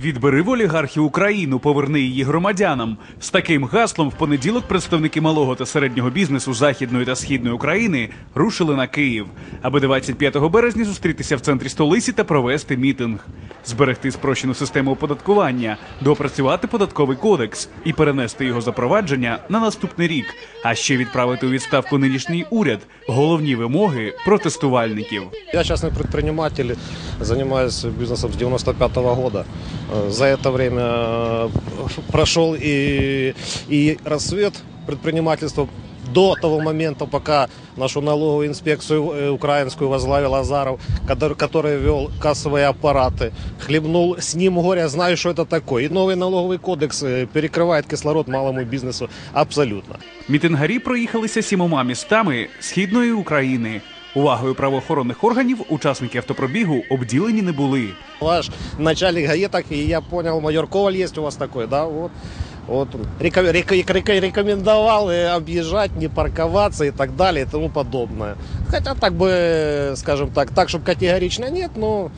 Відбери в олігархів Україну, поверни її громадянам. З таким гаслом в понеділок представники малого та середнього бізнесу західної та східної України рушили на Київ, аби 25 березня зустрітися в центрі столиці та провести мітинг, зберегти спрощену систему оподаткування, доопрацювати податковий кодекс і перенести його запровадження на наступний рік, а ще відправити у відставку нинішній уряд. Головні вимоги протестувальників. Я частный предприниматель, занимаюсь бизнесом с 95 года. Э, За это время э, прошел и, и рассвет предпринимательства до того момента, пока нашу налоговую инспекцию э, украинскую возглавил Азаров, который, который вел кассовые аппараты. Хлебнул с ним горя, знаю, что это такое. И новый налоговый кодекс э, перекрывает кислород малому бизнесу абсолютно. Мітингарі проїхалися сімома містами східної України. Увагою правоохоронних органів учасники автопробігу обділені не були. Ваш начальник гаеток, и я понял, майор Коваль есть у вас такой, да, вот. Вот он Реко- реко- реко- рекомендовал э, объезжать, не парковаться и так далее и тому подобное. Хотя так бы, э, скажем так, так, чтобы категорично нет, но,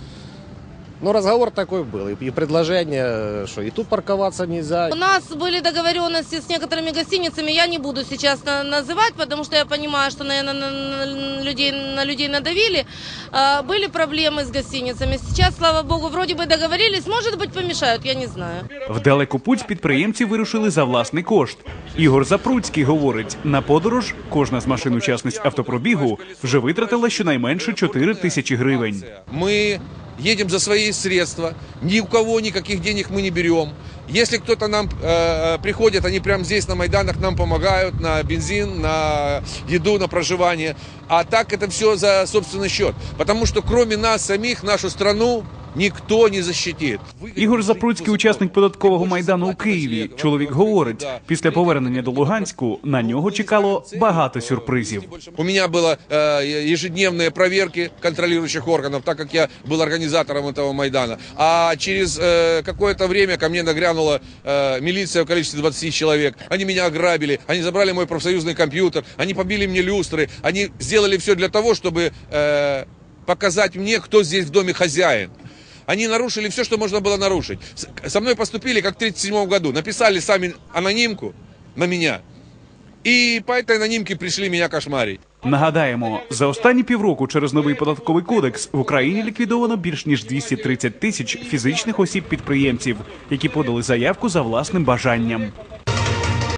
но разговор такой был. И, и предложение, э, что и тут парковаться нельзя. У нас были договоренности с некоторыми гостиницами, я не буду сейчас на- называть, потому что я понимаю, что, наверное, на, на людей, на людей надавили. А, были проблемы с гостиницами. Сейчас, слава богу, вроде бы договорились, может быть, помешают, я не знаю. В далеку путь підприємці вирушили за власний кошт. Ігор Запруцький говорить, на подорож кожна з машин учасниць автопробігу вже витратила щонайменше 4 тисячі гривень. Мы едем за свои средства, ни у кого никаких денег мы не берем. Если кто-то нам э, приходит, они прямо здесь на Майданах нам помогают на бензин, на еду, на проживание. А так это все за собственный счет. Потому что кроме нас самих, нашу страну никто не защитит. Ігор Запруцький, учасник податкового майдану у Києві. Чоловік говорить, після повернення до Луганську на нього чекало багато сюрпризів. У меня было э, ежедневные проверки контролирующих органов, так как я был организатором этого Майдана. А через э, какое-то время ко мне нагрянула э, милиция в количестве 20 человек. Они меня ограбили, они забрали мой профсоюзный компьютер, они побили мне люстры, они сделали все для того, чтобы э, показать мне, кто здесь в доме хозяин. Они нарушили все, что можно было нарушить. Со мной поступили, как в 1937 году. Написали сами анонимку на меня. І по цій анонимке прийшли мене кошмарить. Нагадаємо, за останні півроку через новий податковий кодекс в Україні ліквідовано більш ніж 230 тисяч фізичних осіб підприємців, які подали заявку за власним бажанням.